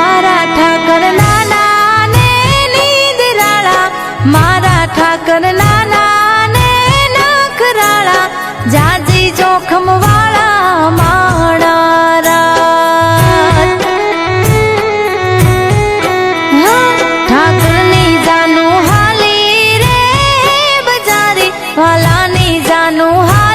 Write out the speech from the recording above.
મારા ઠાકર નાના ને નીંદ રાળા. મારા ઠાકર નાના ને નખ રાળા. જાજી જોખમ વાળા માણારા ઠાકરની જાનું હાલી રે બજારી. વાલાની જાનું હાલી